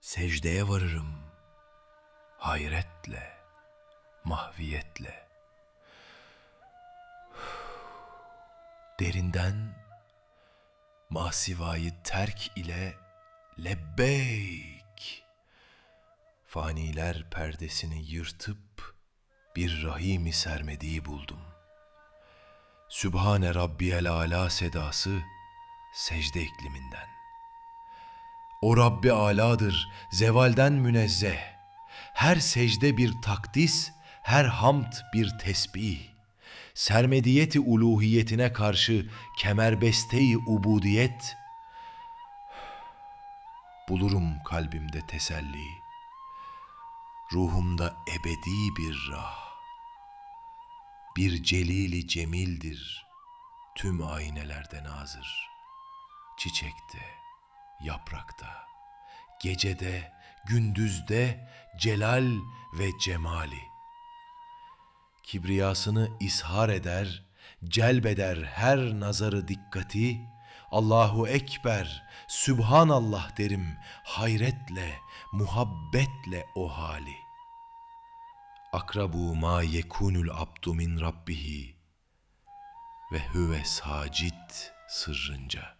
secdeye varırım hayretle, mahviyetle. Derinden masivayı terk ile lebbeyk. Faniler perdesini yırtıp bir rahimi sermediği buldum. Sübhane Rabbiyel Ala sedası secde ikliminden. O Rabbi aladır, zevalden münezzeh. Her secde bir takdis, her hamd bir tesbih. Sermediyeti uluhiyetine karşı kemerbesteyi ubudiyet. Bulurum kalbimde teselli. Ruhumda ebedi bir rah. Bir celili cemildir tüm aynelerden nazır. Çiçekte, yaprakta, gecede, gündüzde celal ve cemali. Kibriyasını ishar eder, celbeder her nazarı dikkati. Allahu Ekber, Sübhanallah derim hayretle, muhabbetle o hali. Akrabu ma yekunul abdu min rabbihi ve huve sacit sırrınca.''